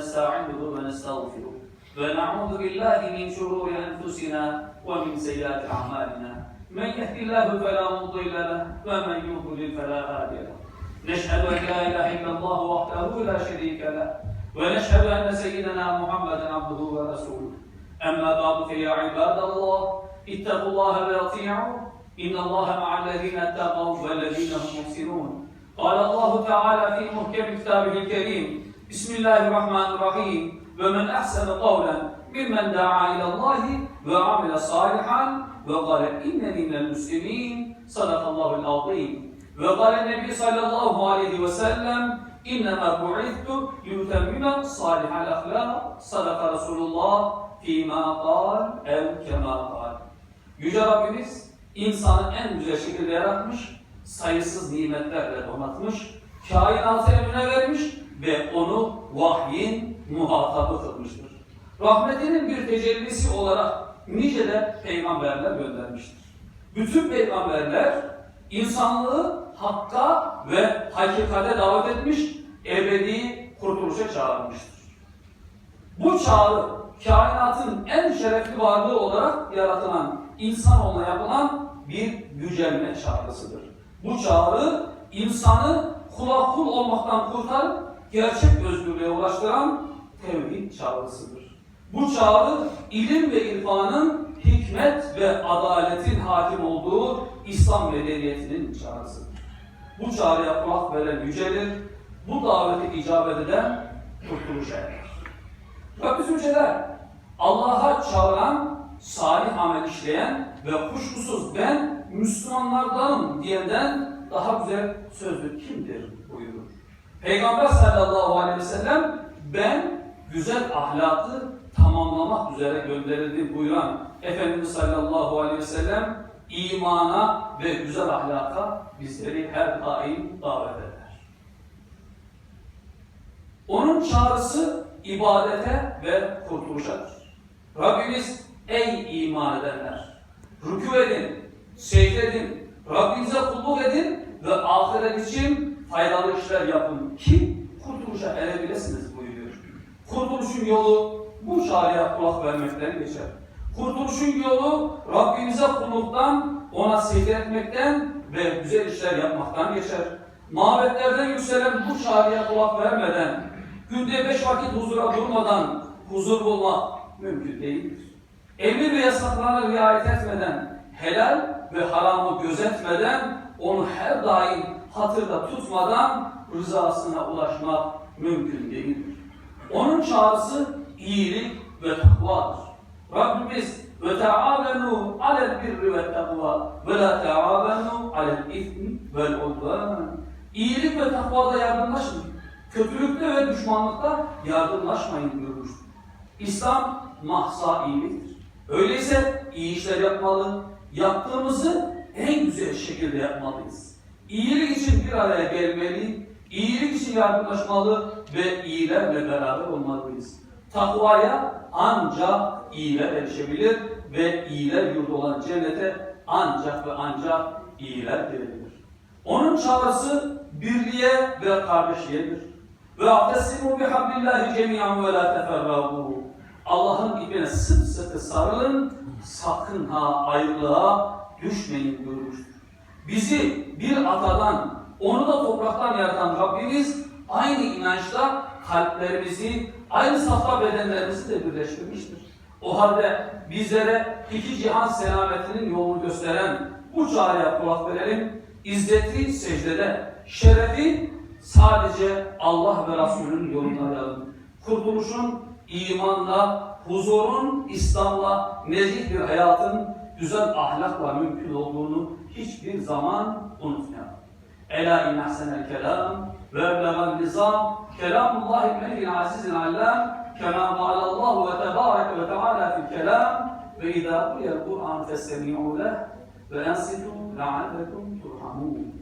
ونستعينه ونستغفره. ونعوذ بالله من شرور أنفسنا ومن سيئات أعمالنا. من يهد الله فلا مضل له ومن يضلل فلا هادي له. نشهد أن لا إله إلا الله وحده لا شريك له. ونشهد أن سيدنا محمدا عبده ورسوله. أما بعد فيا عباد الله اتقوا الله وأطيعوا. إن الله مع الذين اتقوا والذين هم محسنون. قال الله تعالى في محكم كتابه الكريم Bismillahirrahmanirrahim. Ve men ahsene kavlen mimmen da'a ilallahi ve amile salihan ve gale inneni minel muslimin. Sadakallahul azim. Ve gale Nebi sallallahu aleyhi ve sellem İnnemâ bu'ittu yutemmime salihal ahlâ sadaka Resulullah fîmâ kal ev kemâ kal. Yüce Rabbimiz insanı en güzel şekilde yaratmış, sayısız nimetlerle donatmış, kainatı emrine vermiş ve onu vahyin muhatabı kılmıştır. Rahmetinin bir tecellisi olarak nice de peygamberler göndermiştir. Bütün peygamberler insanlığı hakka ve hakikate davet etmiş, ebedi kurtuluşa çağırmıştır. Bu çağrı kainatın en şerefli varlığı olarak yaratılan insanoğluna yapılan bir yücelme çağrısıdır. Bu çağrı insanı kula kul olmaktan kurtarıp gerçek özgürlüğe ulaştıran tevhid çağrısıdır. Bu çağrı ilim ve irfanın hikmet ve adaletin hakim olduğu İslam medeniyetinin çağrısıdır. Bu çağrıya kulak veren yücelir, bu davete icabet eden kurtuluşa erer. Rabbimiz Yüceler, Allah'a çağıran, salih amel işleyen ve kuşkusuz ben Müslümanlardanım diyenden daha güzel sözlü kimdir buyurur. Peygamber sallallahu aleyhi ve sellem ben güzel ahlakı tamamlamak üzere gönderildi buyuran Efendimiz sallallahu aleyhi ve sellem imana ve güzel ahlaka bizleri her daim davet eder. Onun çağrısı ibadete ve kurtuluşadır. Rabbimiz ey iman edenler! Rükû edin, secde edin, Rabbinize kulluk edin ve ahiret için faydalı işler yapın ki kurtuluşa erebilirsiniz buyuruyor. Kurtuluşun yolu bu çağrıya kulak vermekten geçer. Kurtuluşun yolu Rabbimize kulluktan, ona secde etmekten ve güzel işler yapmaktan geçer. Mabetlerden yükselen bu çağrıya kulak vermeden, günde beş vakit huzura durmadan huzur bulmak mümkün değildir. Emir ve yasaklarına riayet etmeden, helal ve haramı gözetmeden, onu her daim hatırda tutmadan rızasına ulaşmak mümkün değildir. Onun çağrısı iyilik ve takvadır. Rabbimiz ve taavenu alel birri ve takva ve la taavenu alel ismi vel udvan. İyilik ve takvada yardımlaşın. Kötülükte ve düşmanlıkta yardımlaşmayın buyurmuştur. İslam mahsa iyiliktir. Öyleyse iyi işler yapmalı, yaptığımızı en güzel şekilde yapmalıyız. İyilik için bir araya gelmeli, iyilik için yardımlaşmalı ve iyilerle beraber olmalıyız. Takvaya ancak iyiler erişebilir ve iyiler yurdu olan cennete ancak ve ancak iyiler girebilir. Onun çağrısı birliğe ve kardeşliğedir. Ve atesimu bihablillahi cemiyan ve la teferrabu. Allah'ın ipine sımsıkı sarılın, sakın ha ayrılığa düşmeyin buyurmuştur. Bizi bir atadan, onu da topraktan yaratan Rabbimiz aynı inançla kalplerimizi, aynı safta bedenlerimizi de birleştirmiştir. O halde bizlere iki cihan selametinin yolunu gösteren bu çağrıya kulak verelim. İzzeti secdede, şerefi sadece Allah ve Resulünün yolunda arayalım. Kurtuluşun imanla, huzurun İslam'la, nezih bir hayatın güzel ahlakla mümkün olduğunu hiçbir zaman unutmayalım. Ela in ahsenel kelam ve eblegan nizam kelamullahi mehil azizil allam kema ma'alallahu ve tebarek ve teala fil kelam ve idâ kuyel Kur'an festemi'u leh ve ensitu la'allekum turhamun.